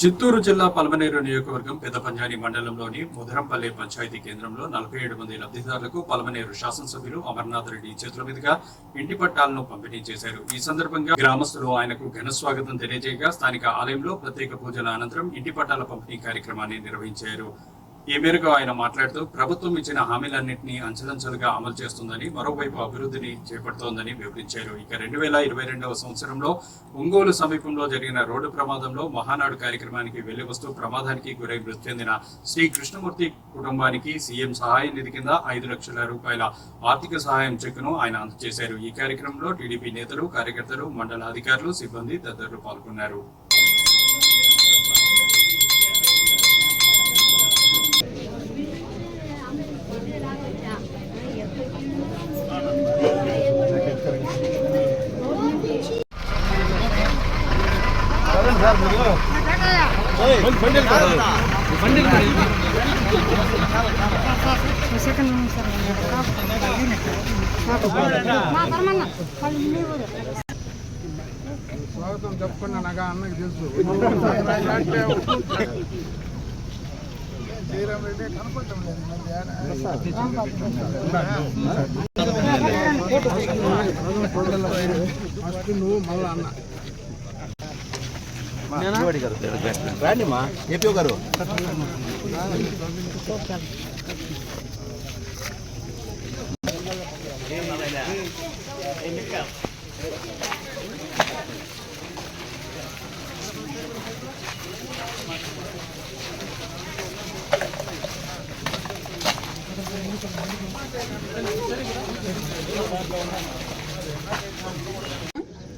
చిత్తూరు జిల్లా పలమనేరు నియోజకవర్గం పెద్ద పంజాని మండలంలోని ముదరంపల్లి పంచాయతీ కేంద్రంలో నలభై ఏడు మంది లబ్ధిదారులకు పల్మనేరు శాసనసభ్యులు అమర్నాథ్ రెడ్డి చేతుల మీదుగా ఇంటి పట్టాలను పంపిణీ చేశారు. ఈ సందర్భంగా గ్రామస్తులు ఆయనకు ఘన స్వాగతం తెలియజేయగా స్థానిక ఆలయంలో ప్రత్యేక పూజల అనంతరం ఇంటి పట్టాల పంపిణీ కార్యక్రమాన్ని నిర్వహించారు. ఈ మేరకు ఆయన మాట్లాడుతూ ప్రభుత్వం ఇచ్చిన హామీలన్నింటినీ అంచెలంచెలుగా అమలు చేస్తుందని మరోవైపు అభివృద్ధిని చేపడుతోందని వివరించారు. ఇక రెండు వేల ఇరవై రెండవ సంవత్సరంలో ఒంగోలు సమీపంలో జరిగిన రోడ్డు ప్రమాదంలో మహానాడు కార్యక్రమానికి వెళ్ళి వస్తూ ప్రమాదానికి గురై మృతి చెందిన శ్రీ కృష్ణమూర్తి కుటుంబానికి సీఎం సహాయ నిధి కింద ఐదు లక్షల రూపాయల ఆర్థిక సహాయం చెక్కును ఆయన అందజేశారు. ఈ కార్యక్రమంలో టీడీపీ నేతలు కార్యకర్తలు మండల అధికారులు సిబ్బంది తదితరులు పాల్గొన్నారు. స్వాగతం చెప్పుకున్నా నాకు అన్నకి తెలుసు శ్రీరామ్ రెడ్డి కనపడటం లేదు మళ్ళీ ఫస్ట్ నువ్వు మళ్ళా అన్న ఏపీ గారు.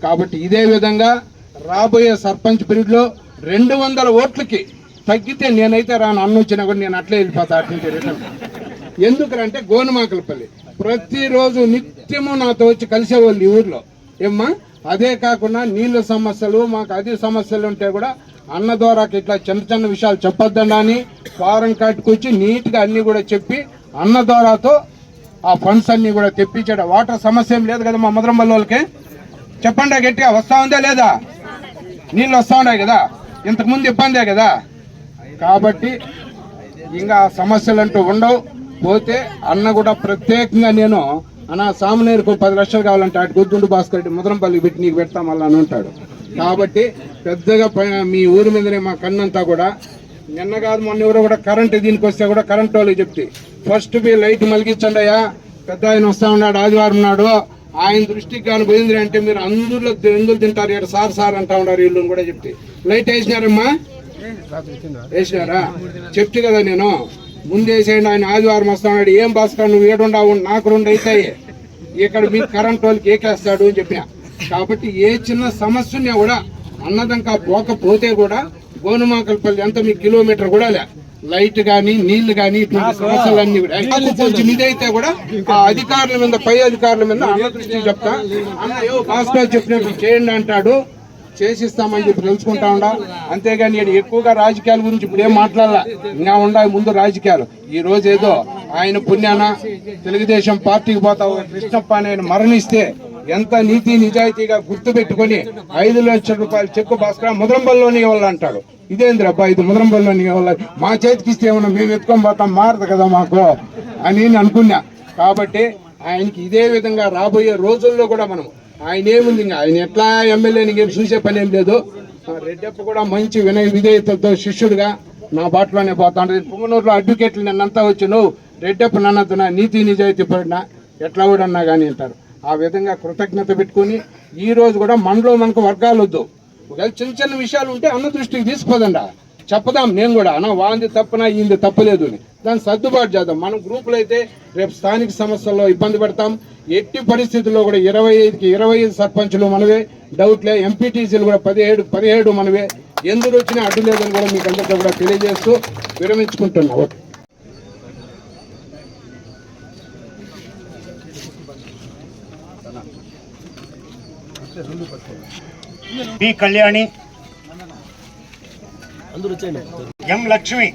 కాబట్టి ఇదే విధంగా రాబోయే సర్పంచ్ పీరియడ్లో రెండు వందల ఓట్లకి తగ్గితే నేనైతే రాను. అన్న వచ్చినా కూడా నేను అట్లే వెళ్ళిపోతా అటు రిటర్న్ ఎందుకంటే గోనుమాకలపల్లి. ప్రతిరోజు నిత్యము నాతో వచ్చి కలిసేవాళ్ళు ఈ ఊర్లో. ఏమ్మా? అదే కాకుండా నీళ్ళ సమస్యలు మాకు అది సమస్యలు ఉంటే కూడా అన్న ద్వారాకి ఇట్లా చిన్న చిన్న విషయాలు చెప్పొద్దండి అని ఫారం కట్టుకొచ్చి నీట్గా అన్నీ కూడా చెప్పి అన్న ద్వారాతో ఆ ఫండ్స్ అన్నీ కూడా తెప్పించాడు. వాటర్ సమస్య ఏం లేదు కదా మా మధురం వాళ్ళకి? చెప్పండి గట్టిగా వస్తా ఉందా లేదా? నీళ్ళు వస్తూ ఉన్నాయి కదా? ఇంతకుముందు ఇబ్బందే కదా? కాబట్టి ఇంకా సమస్యలు అంటూ ఉండవు. పోతే అన్న కూడా ప్రత్యేకంగా నేను అన్న సామనేరుకు పది లక్షలు కావాలంటే అటు గుద్దుండు భాస్కర్ రెడ్డి ముద్రంపల్లికి పెట్టి నీకు పెడతాం మళ్ళీ అని ఉంటాడు. కాబట్టి పెద్దగా మీ ఊరి మీదనే మా కన్నంతా కూడా నిన్న కాదు మొన్న ఎవరో కూడా కరెంట్ దీనికి వస్తే కూడా కరెంట్ వాళ్ళకి చెప్తే ఫస్ట్ మీ లైట్ మలిగించండి అయ్యా పెద్ద ఆయన వస్తా ఉన్నాడు ఆదివారం నాడు ఆయన దృష్టికి కానీ పోయింది అంటే మీరు అందులో ఎందుకు తింటారు. ఇక్కడ సార్ సార్ అంటా ఉన్నారు వీళ్ళు కూడా చెప్తే. లైట్ వేసినారమ్మా? వేసినారా? చెప్తే కదా నేను. ముందు వేసేయండి ఆయన ఆదివారం వస్తాడు. ఏం భాస్కర్ నువ్వు ఏడుండవు నాకు రెండు అవుతాయి. ఇక్కడ మీ కరెంట్ వాళ్ళకి ఏకేస్తాడు అని చెప్పిన. కాబట్టి ఏ చిన్న సమస్య కూడా అన్నదంకా పోకపోతే కూడా గోనుమాకల్పల్లి ఎంత మీ కిలోమీటర్ కూడా లే. లైట్ గాని నీళ్ళు గాని ఇటువంటి సమస్యలన్నీ కూడా. కొంచెం ఇదైతే కూడా ఆ అధికారుల మీద పై అధికారుల మీద అన్న చెప్తా. అన్న భాస్కర్ చెప్పినట్టు చేయండి అంటాడు. చేసిస్తామని చెప్పి తెలుసుకుంటా ఉండా. అంతేగాని ఎక్కువగా రాజకీయాల గురించి ఇప్పుడు ఏం మాట్లాడాల. ఇంకా ఉండాలి ముందు రాజకీయాలు. ఈ రోజు ఏదో ఆయన పుణ్యాన తెలుగుదేశం పార్టీకి పోతా కృష్ణప్ప అని ఆయన మరణిస్తే ఎంత నీతి నిజాయితీగా గుర్తు పెట్టుకొని ఐదు లక్షల రూపాయలు చెక్కు భాస్కర్ ముద్రంబల్లోని ఇవ్వాలంటాడు. ఇదేంది అబ్బా ఇది ముద్రంబల్లోని ఇవ్వాలి మా చేతికి ఇస్తే ఏమన్నా మేము ఎత్తుకొని పోతాం మారదు కదా మాకు అని నేను అనుకున్నా. కాబట్టి ఆయనకి ఇదే విధంగా రాబోయే రోజుల్లో కూడా మనం ఆయన ఏముంది ఇంకా? ఆయన ఎట్లా ఎమ్మెల్యేని ఏం చూసే పని ఏం లేదు. రెడ్డప్ప కూడా మంచి వినయ విధేయతతో శిష్యుడిగా నా బాటలోనే పోతాడు. పుంగనూరులో అడ్వకేట్లు నిన్నంతా వచ్చి నువ్వు రెడ్డప్ప నన్నతున్నా నీతి నిజాయితీ పడినా ఎట్లా కూడా అన్నా కానీ అంటారు. ఆ విధంగా కృతజ్ఞత పెట్టుకొని ఈ రోజు కూడా మనలో మనకు వర్గాలు వద్దు. ఒకవేళ చిన్న చిన్న విషయాలు ఉంటే అన్న దృష్టికి తీసుకోదండా చెప్పదాం నేను కూడా. అన్న వాంది తప్పునా ఈంది తప్పలేదు అని. దాన్ని సర్దుబాటు చేద్దాం. మనం గ్రూపులు అయితే రేపు స్థానిక సమస్యల్లో ఇబ్బంది పడతాం. ఎట్టి పరిస్థితుల్లో కూడా ఇరవై ఐదుకి ఇరవై ఐదు సర్పంచులు మనవే. డౌట్లే ఎంపీటీసీలు కూడా పదిహేడు పదిహేడు మనవే. ఎందుకు వచ్చినా అడ్డు లేదని కూడా మీకు అందరికీ కూడా తెలియజేస్తూ విరమించుకుంటున్నా. P Kalyani. M Lakshmi.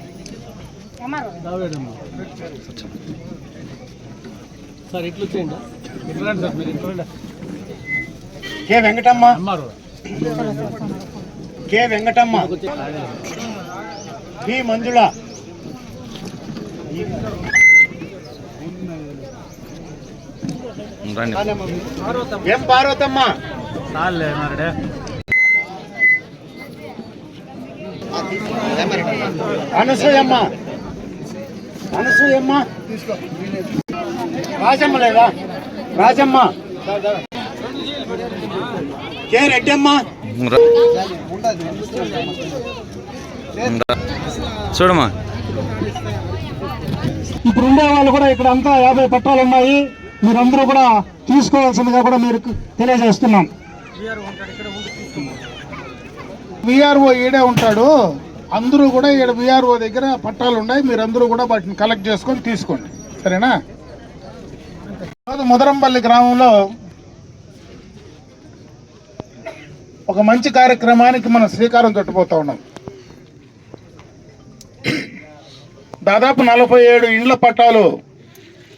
Sir ఇట్లు వచ్చేయండి. K Venkatamma. K Venkatamma. B Manjula M Parvathamma. Anasuyamma. Anasuyamma. Rajamma లేదా? రాజమ్మ. కె రెడ్డమ్మ. చూడమ్మా. ఇప్పుడు ఉండే వాళ్ళు కూడా ఇక్కడ అంతా యాభై పట్టాలు ఉన్నాయి. మీరందరూ కూడా తీసుకోవాల్సిందిగా కూడా మీరు తెలియజేస్తున్నాం. విఆర్ఓ ఈడే ఉంటాడు. అందరూ కూడా ఈడ విఆర్ఓ దగ్గర పట్టాలు ఉన్నాయి. మీరందరూ కూడా వాటిని కలెక్ట్ చేసుకొని తీసుకోండి. సరేనా? ముదరంపల్లి గ్రామంలో ఒక మంచి కార్యక్రమానికి మనం శ్రీకారం చుట్టుపోతా ఉన్నాం. దాదాపు నలభై ఏడు ఇండ్ల పట్టాలు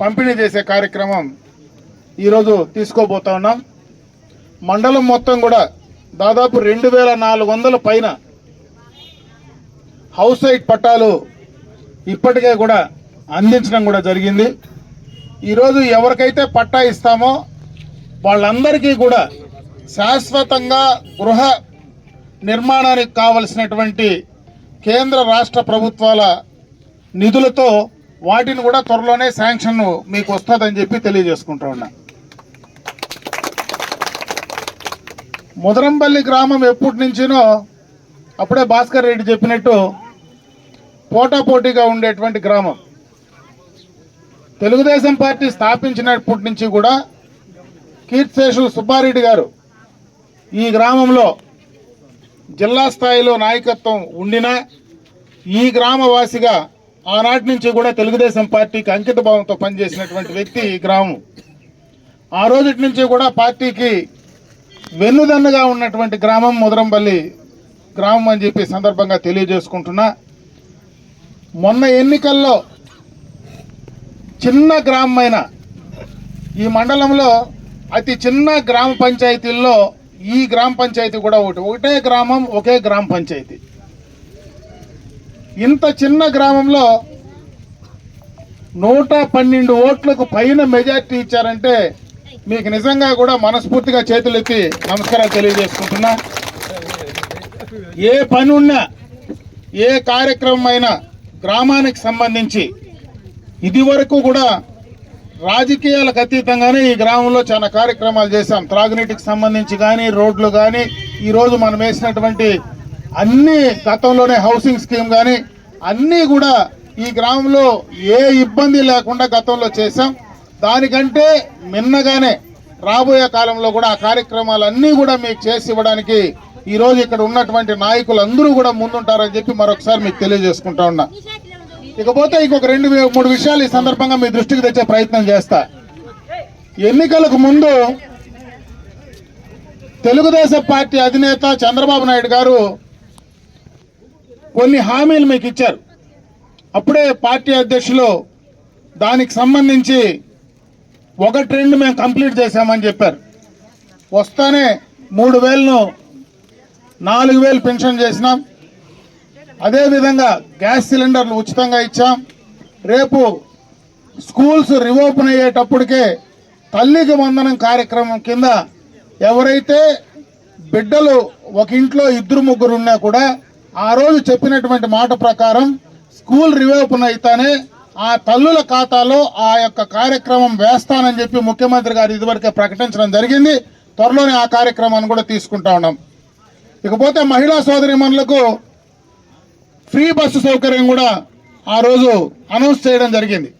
పంపిణీ చేసే కార్యక్రమం ఈరోజు తీసుకోబోతా ఉన్నాం. మండలం మొత్తం కూడా దాదాపు రెండు వేల నాలుగు వందల పైన హౌస్ సైట్ పట్టాలు ఇప్పటికే కూడా అందించడం కూడా జరిగింది. ఈరోజు ఎవరికైతే పట్టా ఇస్తామో వాళ్ళందరికీ కూడా శాశ్వతంగా గృహ నిర్మాణానికి కావలసినటువంటి కేంద్ర రాష్ట్ర ప్రభుత్వాల నిధులతో వాటిని కూడా త్వరలోనే శాంక్షన్ మీకు వస్తుందని చెప్పి తెలియజేసుకుంటా ఉన్నా. ముదరంపల్లి గ్రామం ఎప్పటి నుంచినో అప్పుడే భాస్కర్ రెడ్డి చెప్పినట్టు పోటాపోటీగా ఉండేటువంటి గ్రామం. తెలుగుదేశం పార్టీ స్థాపించినప్పటి నుంచి కూడా కీర్తిశేషులు సుబ్బారెడ్డి గారు ఈ గ్రామంలో జిల్లా స్థాయిలో నాయకత్వం ఉండినా ఈ గ్రామవాసిగా ఆనాటి నుంచి కూడా తెలుగుదేశం పార్టీకి అంకిత భావంతో పనిచేసినటువంటి వ్యక్తి ఈ గ్రామం. ఆ రోజు నుంచి కూడా పార్టీకి వెన్నుదన్నుగా ఉన్నటువంటి గ్రామం ముదరంపల్లి గ్రామం అని చెప్పి సందర్భంగా తెలియజేసుకుంటున్నా. మొన్న ఎన్నికల్లో చిన్న గ్రామమైన ఈ మండలంలో అతి చిన్న గ్రామ పంచాయతీల్లో ఈ గ్రామ పంచాయతీ కూడా ఒకటి ఒకటే గ్రామం ఒకే గ్రామ పంచాయతీ. ఇంత చిన్న గ్రామంలో నూట పన్నెండు ఓట్లకు పైన మెజార్టీ ఇచ్చారంటే మీకు నిజంగా కూడా మనస్ఫూర్తిగా చేతులెత్తి నమస్కారాలు తెలియజేసుకుంటున్నా. ఏ పని ఉన్నా ఏ కార్యక్రమం అయినా గ్రామానికి సంబంధించి ఇది వరకు కూడా రాజకీయాలకు అతీతంగానే ఈ గ్రామంలో చాలా కార్యక్రమాలు చేశాం. త్రాగునీటికి సంబంధించి కానీ రోడ్లు కానీ ఈరోజు మనం వేసినటువంటి అన్ని గతంలోనే హౌసింగ్ స్కీమ్ కానీ అన్నీ కూడా ఈ గ్రామంలో ఏ ఇబ్బంది లేకుండా గతంలో చేశాం. దానికంటే మిన్నగానే రాబోయే కాలంలో కూడా ఆ కార్యక్రమాలన్నీ కూడా మీకు చేసి ఇవ్వడానికి ఈరోజు ఇక్కడ ఉన్నటువంటి నాయకులు అందరూ కూడా ముందుంటారని చెప్పి మరొకసారి మీకు తెలియజేసుకుంటా ఉన్నా. ఇకపోతే ఇంకొక రెండు మూడు విషయాలు ఈ సందర్భంగా మీ దృష్టికి తెచ్చే ప్రయత్నం చేస్తా. ఎన్నికలకు ముందు తెలుగుదేశం పార్టీ అధినేత చంద్రబాబు నాయుడు గారు కొన్ని హామీలు మీకు ఇచ్చారు. అప్పుడే పార్టీ అధ్యక్షులు దానికి సంబంధించి ఒకటి రెండు మేము కంప్లీట్ చేశామని చెప్పారు. వస్తానే మూడు వేలను నాలుగు వేలు పెన్షన్ చేసినాం. అదేవిధంగా గ్యాస్ సిలిండర్లు ఉచితంగా ఇచ్చాం. రేపు స్కూల్స్ రివోపెన్ అయ్యేటప్పటికే తల్లికి వందనం కార్యక్రమం కింద ఎవరైతే బిడ్డలు ఒక ఇంట్లో ఇద్దరు ముగ్గురు ఉన్నా కూడా ఆ రోజు చెప్పినటువంటి మాట ప్రకారం స్కూల్ రివోపెన్ అయితేనే ఆ తల్లుల ఖాతాలో ఆ యొక్క కార్యక్రమం వేస్తానని చెప్పి ముఖ్యమంత్రి గారు ఇదివరకే ప్రకటించడం జరిగింది. త్వరలోనే ఆ కార్యక్రమాన్ని కూడా తీసుకుంటా ఉన్నాం. ఇకపోతే మహిళా సోదరిమణులకు ఫ్రీ బస్సు సౌకర్యం కూడా ఆ రోజు అనౌన్స్ చేయడం జరిగింది.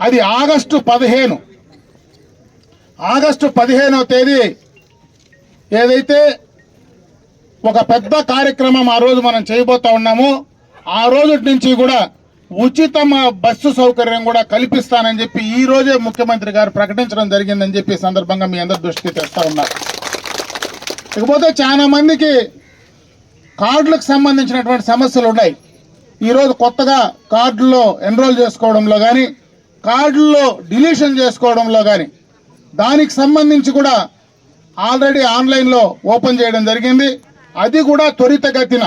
అది ఆగస్టు పదిహేను. ఆగస్టు పదిహేనవ తేదీ ఏదైతే ఒక పెద్ద కార్యక్రమం ఆ రోజు మనం చేయబోతా ఉన్నామో ఆ రోజు నుంచి కూడా ఉచిత బస్సు సౌకర్యం కూడా కల్పిస్తానని చెప్పి ఈ రోజే ముఖ్యమంత్రి గారు ప్రకటించడం జరిగిందని చెప్పి సందర్భంగా మీ అందరి దృష్టికి తెస్తా ఉన్నారు ఇకపోతే చాలా మందికి కార్డులకు సంబంధించినటువంటి సమస్యలు ఉన్నాయి. ఈరోజు కొత్తగా కార్డుల్లో ఎన్రోల్ చేసుకోవడంలో కానీ కార్డుల్లో డిలీషన్ చేసుకోవడంలో కానీ దానికి సంబంధించి కూడా ఆల్రెడీ ఆన్లైన్లో ఓపెన్ చేయడం జరిగింది. అది కూడా త్వరితగతిన.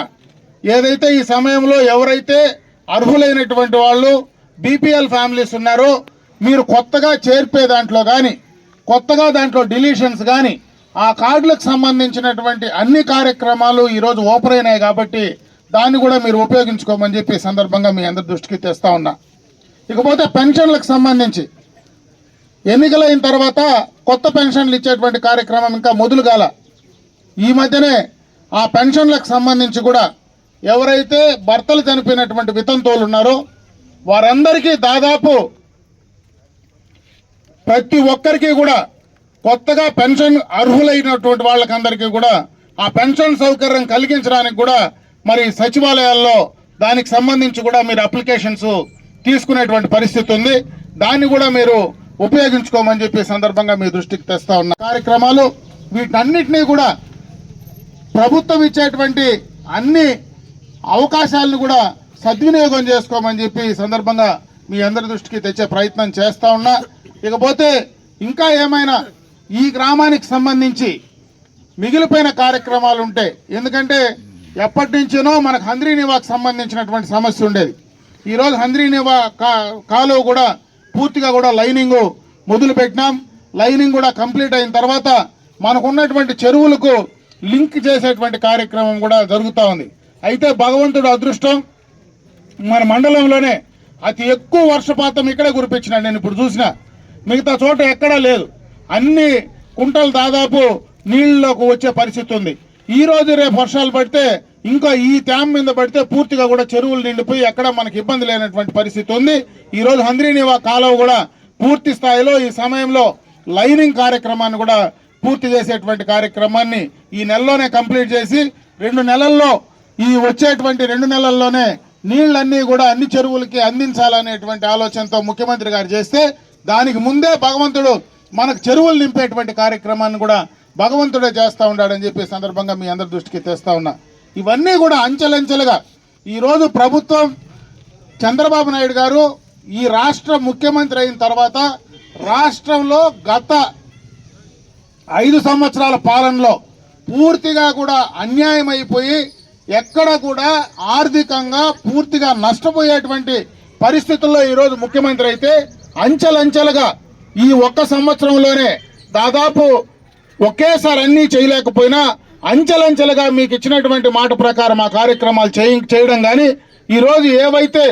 ఏదైతే ఈ సమయంలో ఎవరైతే అర్హులైనటువంటి వాళ్ళు బీపీఎల్ ఫ్యామిలీస్ ఉన్నారో. మీరు కొత్తగా చేర్పే దాంట్లో కానీ కొత్తగా దాంట్లో డిలీషన్స్ కానీ ఆ కార్డులకు సంబంధించినటువంటి అన్ని కార్యక్రమాలు ఈరోజు ఓపెన్ అయినాయి కాబట్టి దాన్ని కూడా మీరు ఉపయోగించుకోమని చెప్పి సందర్భంగా మీ అందరి దృష్టికి తెస్తా ఉన్నా. ఇకపోతే పెన్షన్లకు సంబంధించి ఎన్నికలైన తర్వాత కొత్త పెన్షన్లు ఇచ్చేటువంటి కార్యక్రమం ఇంకా మొదలు కాల ఈ మధ్యనే ఆ పెన్షన్లకు సంబంధించి కూడా ఎవరైతే భర్తలు చనిపోయినటువంటి వితంతువులు ఉన్నారో వారందరికీ దాదాపు ప్రతి ఒక్కరికి కూడా కొత్తగా పెన్షన్ అర్హులైనటువంటి వాళ్ళకందరికీ కూడా ఆ పెన్షన్ సౌకర్యం కలిగించడానికి కూడా మరి సచివాలయాల్లో దానికి సంబంధించి కూడా మీరు అప్లికేషన్స్ తీసుకునేటువంటి పరిస్థితి ఉంది. దాన్ని కూడా మీరు ఉపయోగించుకోమని చెప్పి సందర్భంగా మీ దృష్టికి తెస్తా ఉన్న. కార్యక్రమాలు వీటన్నిటినీ కూడా ప్రభుత్వం ఇచ్చేటువంటి అన్ని అవకాశాలను కూడా సద్వినియోగం చేసుకోమని చెప్పి సందర్భంగా మీ అందరి దృష్టికి తెచ్చే ప్రయత్నం చేస్తూ ఉన్నా. ఇకపోతే ఇంకా ఏమైనా ఈ గ్రామానికి సంబంధించి మిగిలిపోయిన కార్యక్రమాలు ఉంటే ఎందుకంటే ఎప్పటి నుంచేనో మనకు హంద్రీనివాకు సంబంధించినటువంటి సమస్య ఉండేది. ఈరోజు హంద్రీనివా కా కాలువ కూడా పూర్తిగా కూడా లైనింగ్ మొదలు పెట్టినాం లైనింగ్ కూడా కంప్లీట్ అయిన తర్వాత మనకున్నటువంటి చెరువులకు లింక్ చేసేటువంటి కార్యక్రమం కూడా జరుగుతూ ఉంది. అయితే భగవంతుడు అదృష్టం మన మండలంలోనే అతి ఎక్కువ వర్షపాతం ఇక్కడే కురిపించినాడు నేను ఇప్పుడు చూసిన. మిగతా చోట ఎక్కడా లేదు. అన్ని కుంటలు దాదాపు నీళ్ళలోకి వచ్చే పరిస్థితి ఉంది. ఈ రోజు రేపు వర్షాలు పడితే ఇంకా ఈ ట్యామ్ మీద పడితే పూర్తిగా కూడా చెరువులు నిండిపోయి ఎక్కడ మనకి ఇబ్బంది లేనటువంటి పరిస్థితి ఉంది. ఈ రోజు హంద్రీనివా కాలువ కూడా పూర్తి స్థాయిలో ఈ సమయంలో లైనింగ్ కార్యక్రమాన్ని కూడా పూర్తి చేసేటువంటి కార్యక్రమాన్ని ఈ నెలలోనే కంప్లీట్ చేసి రెండు నెలల్లో ఈ వచ్చేటువంటి రెండు నెలల్లోనే నీళ్ళన్నీ కూడా అన్ని చెరువులకి అందించాలనేటువంటి ఆలోచనతో ముఖ్యమంత్రి గారు చేస్తే దానికి ముందే భగవంతుడు మనకు చెరువులు నింపేటువంటి కార్యక్రమాన్ని కూడా భగవంతుడే చేస్తూ ఉన్నాడని చెప్పి సందర్భంగా మీ అందరి దృష్టికి తెస్తా ఉన్నా. ఇవన్నీ కూడా అంచెలంచెలుగా ఈరోజు ప్రభుత్వం చంద్రబాబు నాయుడు గారు ఈ రాష్ట్ర ముఖ్యమంత్రి అయిన తర్వాత రాష్ట్రంలో గత ఐదు సంవత్సరాల పాలనలో పూర్తిగా కూడా అన్యాయం అయిపోయి ఎక్కడ కూడా ఆర్థికంగా పూర్తిగా నష్టపోయేటువంటి పరిస్థితుల్లో ఈరోజు ముఖ్యమంత్రి అయితే అంచెలంచెలుగా ఈ ఒక్క సంవత్సరంలోనే దాదాపు ఒకేసారి అన్నీ చేయలేకపోయినా అంచెలంచెలుగా మీకు ఇచ్చినటువంటి మాట ప్రకారం ఆ కార్యక్రమాలు చేయ చేయడం కానీ ఈరోజు ఏవైతే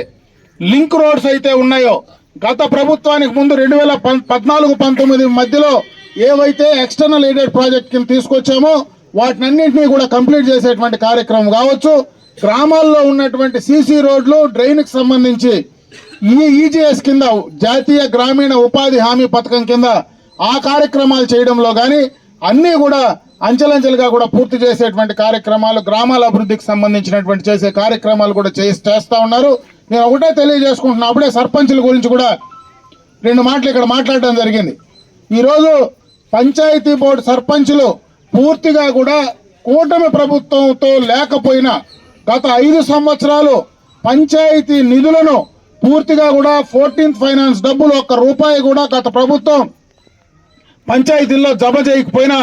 లింక్ రోడ్స్ అయితే ఉన్నాయో గత ప్రభుత్వానికి ముందు రెండు వేల పద్నాలుగు పంతొమ్మిది మధ్యలో ఏవైతే ఎక్స్టర్నల్ ఎయిడెడ్ ప్రాజెక్ట్ కింద తీసుకొచ్చామో వాటినన్నింటినీ కూడా కంప్లీట్ చేసేటువంటి కార్యక్రమం కావచ్చు. గ్రామాల్లో ఉన్నటువంటి సీసీ రోడ్లు డ్రైన్కి సంబంధించి ఈ ఈజీఎస్ కింద జాతీయ గ్రామీణ ఉపాధి హామీ పథకం కింద ఆ కార్యక్రమాలు చేయడంలో కానీ అన్నీ కూడా అంచెలంచెలుగా కూడా పూర్తి చేసేటువంటి కార్యక్రమాలు గ్రామాల అభివృద్ధికి సంబంధించినటువంటి చేసే కార్యక్రమాలు కూడా చేసి చేస్తూ ఉన్నారు. నేను ఒకటే తెలియజేసుకుంటున్నా అప్పుడే సర్పంచుల గురించి కూడా రెండు మాటలు ఇక్కడ మాట్లాడడం జరిగింది. ఈరోజు పంచాయతీ బోర్డు సర్పంచులు పూర్తిగా కూడా కూటమి ప్రభుత్వంతో లేకపోయినా గత ఐదు సంవత్సరాలు పంచాయతీ నిధులను పూర్తిగా కూడా ఫోర్టీన్త్ ఫైనాన్స్ డబ్బులు ఒక్క రూపాయి కూడా గత ప్రభుత్వం పంచాయతీల్లో జమ చేయకపోయినా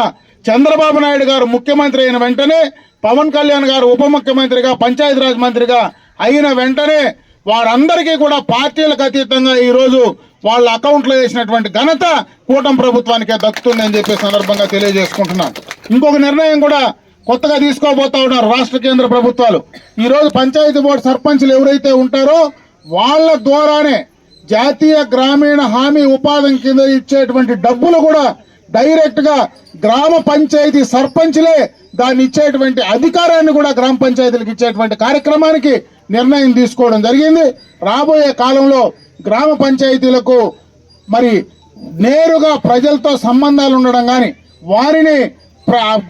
చంద్రబాబు నాయుడు గారు ముఖ్యమంత్రి అయిన వెంటనే పవన్ కళ్యాణ్ గారు ఉప ముఖ్యమంత్రిగా పంచాయతీరాజ్ మంత్రిగా అయిన వెంటనే వారందరికీ కూడా పార్టీలకు అతీతంగా ఈరోజు వాళ్ళ అకౌంట్లో వేసినటువంటి ఘనత కూటమి ప్రభుత్వానికే దక్కుతుందని చెప్పే సందర్భంగా తెలియజేసుకుంటున్నాను ఇంకొక నిర్ణయం కూడా కొత్తగా తీసుకోబోతా ఉన్నారు రాష్ట్ర కేంద్ర ప్రభుత్వాలు. ఈరోజు పంచాయతీ బోర్డు సర్పంచ్లు ఎవరైతే ఉంటారో వాళ్ళ ద్వారానే జాతీయ గ్రామీణ హామీ ఉపాధి కింద ఇచ్చేటువంటి డబ్బులు కూడా డైరెక్ట్గా గ్రామ పంచాయతీ సర్పంచ్లే దాన్ని ఇచ్చేటువంటి అధికారాన్ని కూడా గ్రామ పంచాయతీలకు ఇచ్చేటువంటి కార్యక్రమానికి నిర్ణయం తీసుకోవడం జరిగింది. రాబోయే కాలంలో గ్రామ పంచాయతీలకు మరి నేరుగా ప్రజలతో సంబంధాలు ఉండడం కానీ వారిని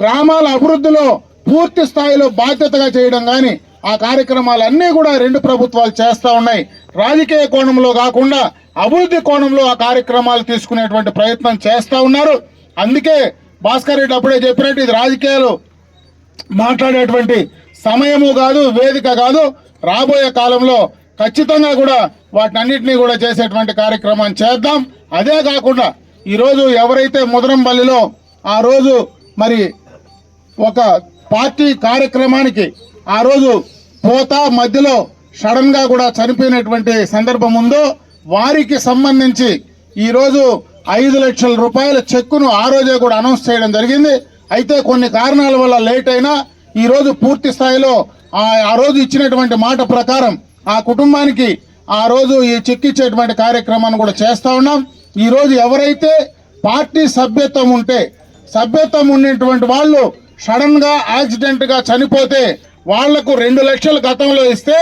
గ్రామాల అభివృద్ధిలో పూర్తి స్థాయిలో బాధ్యతగా చేయడం కానీ ఆ కార్యక్రమాలన్నీ కూడా రెండు ప్రభుత్వాలు చేస్తూ ఉన్నాయి. రాజకీయ కోణంలో కాకుండా అభివృద్ధి కోణంలో ఆ కార్యక్రమాలు తీసుకునేటువంటి ప్రయత్నం చేస్తూ ఉన్నారు. అందుకే భాస్కర్ రెడ్డి అప్పుడే చెప్పినట్టు ఇది రాజకీయాలు మాట్లాడేటువంటి సమయము కాదు వేదిక కాదు. రాబోయే కాలంలో ఖచ్చితంగా కూడా వాటినన్నింటినీ కూడా చేసేటువంటి కార్యక్రమం చేద్దాం. అదే కాకుండా ఈరోజు ఎవరైతే ముదరంపల్లిలో ఆ రోజు మరి ఒక పార్టీ కార్యక్రమానికి ఆ రోజు పోతా మధ్యలో సడన్గా కూడా చనిపోయినటువంటి సందర్భం ఉందో వారికి సంబంధించి ఈరోజు ఐదు లక్షల రూపాయల చెక్కును ఆ రోజే కూడా అనౌన్స్ చేయడం జరిగింది. అయితే కొన్ని కారణాల వల్ల లేట్ అయినా ఈరోజు పూర్తి స్థాయిలో ఆ ఆ రోజు ఇచ్చినటువంటి మాట ప్రకారం ఆ కుటుంబానికి ఆ రోజు ఈ చెక్ ఇచ్చేటువంటి కార్యక్రమాన్ని కూడా చేస్తూ ఉన్నాం. ఈ రోజు ఎవరైతే పార్టీ సభ్యత్వం ఉంటే సభ్యత్వం ఉన్నటువంటి వాళ్ళు సడన్గా యాక్సిడెంట్గా చనిపోతే వాళ్ళకు రెండు లక్షలు గతంలో ఇస్తే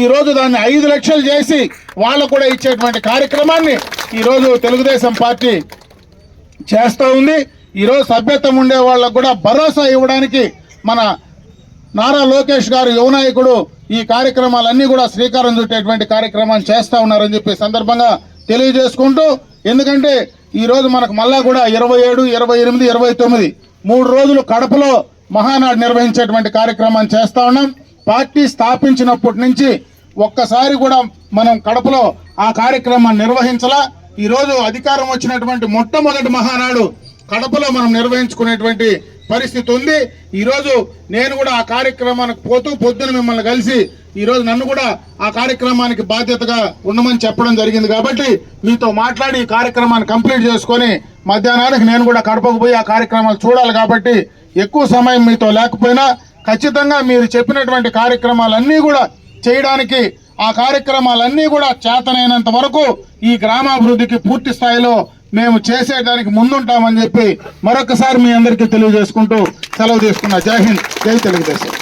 ఈ రోజు దాన్ని ఐదు లక్షలు చేసి వాళ్ళకు కూడా ఇచ్చేటువంటి కార్యక్రమాన్ని ఈరోజు తెలుగుదేశం పార్టీ చేస్తూ ఉంది. ఈరోజు సభ్యత్వం ఉండే వాళ్ళకు కూడా భరోసా ఇవ్వడానికి మన నారా లోకేష్ గారు యువనాయకుడు ఈ కార్యక్రమాలన్నీ కూడా శ్రీకారం చుట్టేటువంటి కార్యక్రమాలు చేస్తా ఉన్నారని చెప్పి సందర్భంగా తెలియజేసుకుంటూ ఎందుకంటే ఈ రోజు మనకు మళ్ళా కూడా ఇరవై ఏడు ఇరవై ఎనిమిది ఇరవై తొమ్మిది మూడు రోజులు కడపలో మహానాడు నిర్వహించేటువంటి కార్యక్రమాన్ని చేస్తా ఉన్నాం. పార్టీ స్థాపించినప్పటి నుంచి ఒక్కసారి కూడా మనం కడపలో ఆ కార్యక్రమాన్ని నిర్వహించలా. ఈ రోజు అధికారం వచ్చినటువంటి మొట్టమొదటి మహానాడు కడపలో మనం నిర్వహించుకునేటువంటి పరిస్థితి ఉంది. ఈరోజు నేను కూడా ఆ కార్యక్రమానికి పోతూ పొద్దున మిమ్మల్ని కలిసి ఈరోజు నన్ను కూడా ఆ కార్యక్రమానికి బాధ్యతగా ఉండమని చెప్పడం జరిగింది కాబట్టి మీతో మాట్లాడి ఈ కార్యక్రమాన్ని కంప్లీట్ చేసుకొని మధ్యాహ్నానికి నేను కూడా కడపకు పోయి ఆ కార్యక్రమాలు చూడాలి కాబట్టి ఎక్కువ సమయం మీతో లేకపోయినా ఖచ్చితంగా మీరు చెప్పినటువంటి కార్యక్రమాలన్నీ కూడా చేయడానికి ఆ కార్యక్రమాలన్నీ కూడా చేతనైనంత వరకు ఈ గ్రామాభివృద్ధికి పూర్తి స్థాయిలో మేము చేసేదానికి ముందుంటామని చెప్పి మరొకసారి మీ అందరికీ తెలియజేసుకుంటూ సెలవు తీసుకున్నా. జై హింద్. జై తెలుగుదేశం.